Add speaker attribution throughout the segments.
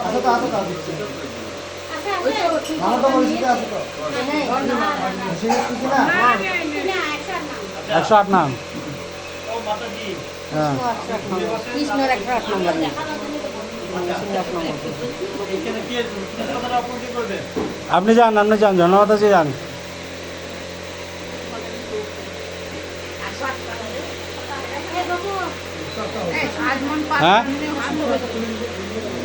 Speaker 1: আছে তো আছে তো আছে
Speaker 2: আছে
Speaker 1: ভালো তো পরিস্থিতি আছে তো সেটা কিছু না
Speaker 3: একশো আট নাম হ্যাঁ
Speaker 2: কৃষ্ণের একটা আট নম্বর নেই
Speaker 3: আপনি যান আপনি যান ধন্যবাদ আছে যান হ্যাঁ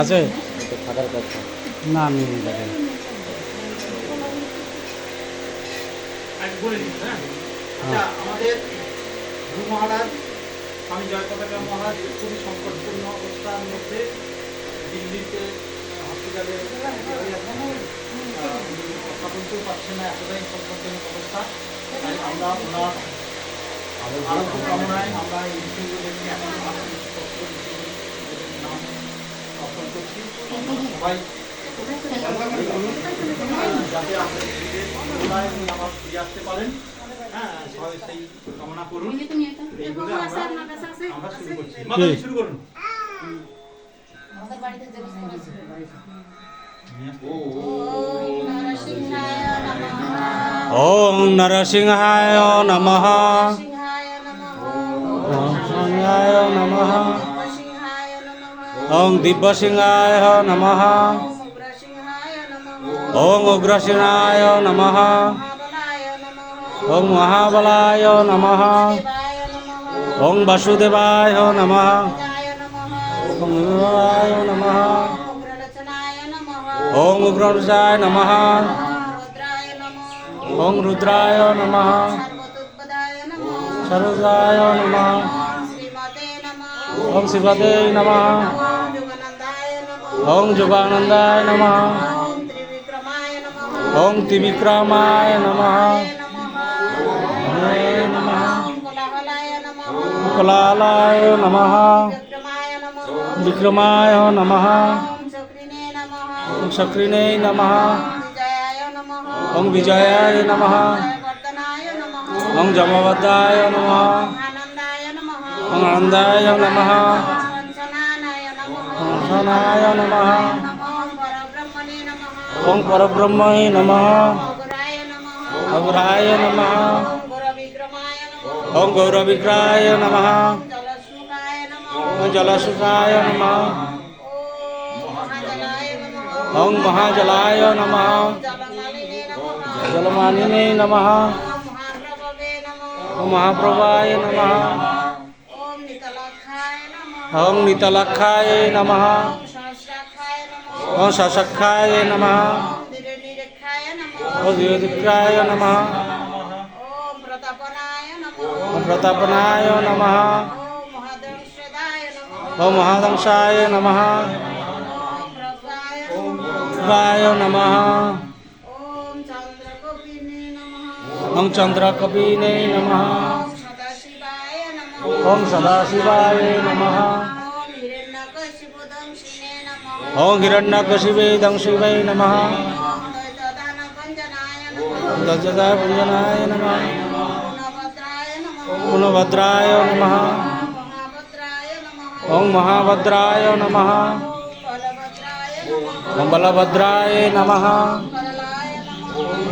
Speaker 3: আছে? না আমি দেখেন
Speaker 4: দিন হ্যাঁ? আচ্ছা আমাদের মহারাজ স্বামী জয়পতাকা মহারাজ খুবই সংকটপূর্ণ অবস্থার মধ্যে দিল্লিতে হসপিটালে কথা বলতেও পারছেন না এতটাই সংকটজনক অবস্থা। তাই আমরা ওনার আরোগ্য কামনায় আমরা এই বিষয়গুলোকে এখন নাম অর্পণ করছি সবাই যাতে আপনার আবার ফিরে আসতে পারেন হ্যাঁ সবাই সেই কামনা করুন এই আমরা আমরা শুরু করছি মাতাজি শুরু করুন
Speaker 3: ওম নরসিংহায় নমঃ নরসিংহায় নমঃ। ওম দিব্যসিংহায় নমঃ। ওম উগ্রসিংহায় নমঃ। ওং মহাবলায় নমঃ। ওম বাসুদেবায় নমঃ। বিভবায় নমঃ। ওম উগ্রজায় নমঃ। ওম রুদ্রায় নমঃ। সরোজায় নমঃ। ওম শিবতে নমঃ ওম যোগানন্দায় নমঃ ওম ত্রিবিক্রমায় নমঃ হরে নমঃ কলালায় নমঃ বিক্রমায় নমঃ ওম শক্রিণে নমঃ ওম বিজয়ায় নমঃ জমবদ্ধায় নমঃ আনন্দায় নমঃ ওম সনায় নমঃ ওম পরব্রহ্মে নমঃ অগ্রায় নমঃ ওম গৌরবিগ্রায় নমঃ ওম জলসুখায় নমঃ ওম মহাজলায় নমঃ জলমানিনে নমঃ মহাপ্রভায় নমঃ ওম নিতলক্ষায় নমঃ। ওম সশক্ষায় নমঃ। দিদিক্রায় নমঃ। প্রতাপনায় নমঃ। ওম মহাদংশায় নমঃ। গায় নমঃ। ওম চন্দ্রকপিনে নমঃ। ওম সদাশিবায় নমঃ। ওম হিরণ্যকশিবে দংশিবে নমঃ দজদায় ভঞ্জনায় নমঃ গুণভদ্রায় নমঃ ওম মহাভদ্রায় নমঃ ওম বলভদ্রায় নমঃ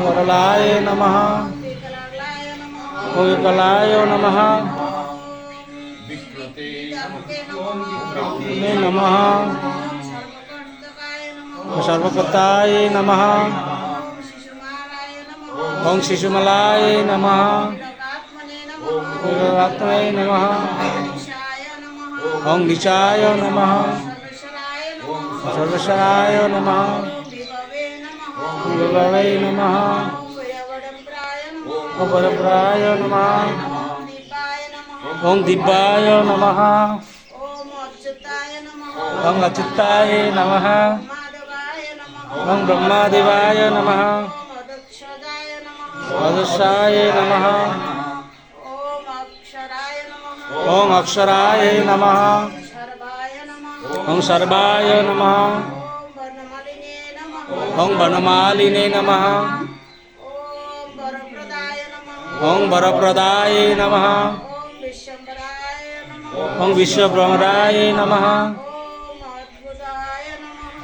Speaker 3: করলায় নমঃ ওম বিকলায় নমঃ নে নমঃ। ওম শিশুমলায় নমঃ। আত্মে নমঃ। ওম নিচায় নমঃ। সর্বেশ্বরায় নমঃ। বিভবে নমঃ। ওম পরপ্রায় নমঃ। ওম দিব্যায় নমঃ। ওং অচ্যুতায় নমঃ। ওং ব্রহ্মাদেবায় নমঃ অদস্যায় নমঃ ওং অক্ষরায় নমঃ ওং সর্বায় নমঃ ওং বনমালিনে নমঃ ওং বরপ্রদায় নমঃ ওং বিশ্বব্রহ্মরায় নমঃ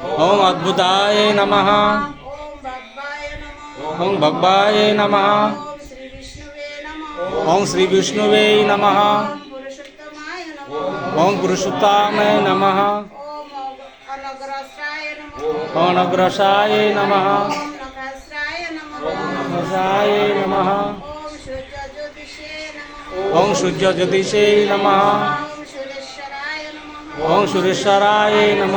Speaker 1: নমঃ
Speaker 3: ওং অদ্ভুতায় নমঃ
Speaker 1: ওম বাব্বায় নমঃ
Speaker 3: ওং ভগবায় নমঃ
Speaker 1: ওম শ্রী বিষ্ণুবে নমঃ
Speaker 3: ওং শ্রী বিষ্ণুবে নমঃ
Speaker 1: ওম পুরুষোত্তমায় নমঃ
Speaker 3: ওং পুরুষোত্তমায় নমঃ
Speaker 1: ওম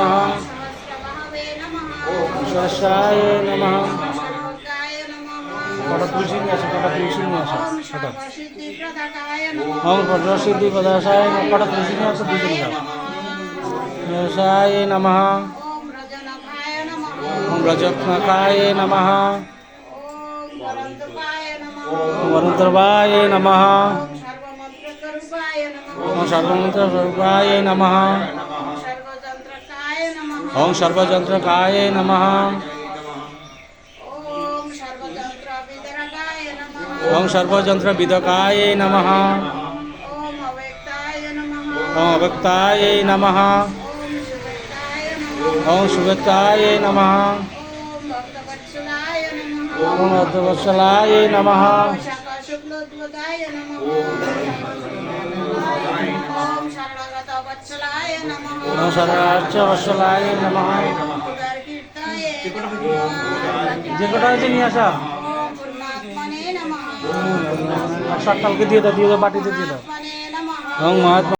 Speaker 3: সহস্রায় নমঃ। কটা তুলসী নিয়ে আসো কটা তুলসী নিয়ে আসো।
Speaker 1: ওম
Speaker 3: কটা
Speaker 1: সর্বসিদ্ধিপ্রদাতায় নমঃ।
Speaker 3: ওং কটা তুলসী নিয়ে আসো দুজন যাও ব্যবসায় নমঃ।
Speaker 1: ওম নমঃ।
Speaker 3: ব্রজত্নকায় নমঃ।
Speaker 1: ওম বরন্তপায় নমঃ।
Speaker 3: ওং বরুদ্রবায় নমঃ।
Speaker 1: সর্বমন্ত্রস্বরূপায় নমঃ।
Speaker 3: ওং সর্বমন্ত্রস্বরূপায় নমঃ।
Speaker 1: সর্বযন্ত্রকায় নমঃ।
Speaker 3: ওং সর্বযন্ত্রকায় নমঃ।
Speaker 1: ওম সর্বযন্ত্রবিদরকায় নমঃ উদারকীর্তায় নমঃ
Speaker 3: যে কটা নিয়ে আসা দিয়ে দাও দিয়ে দাও বাটিতে দিয়ে দাও মহাত্মা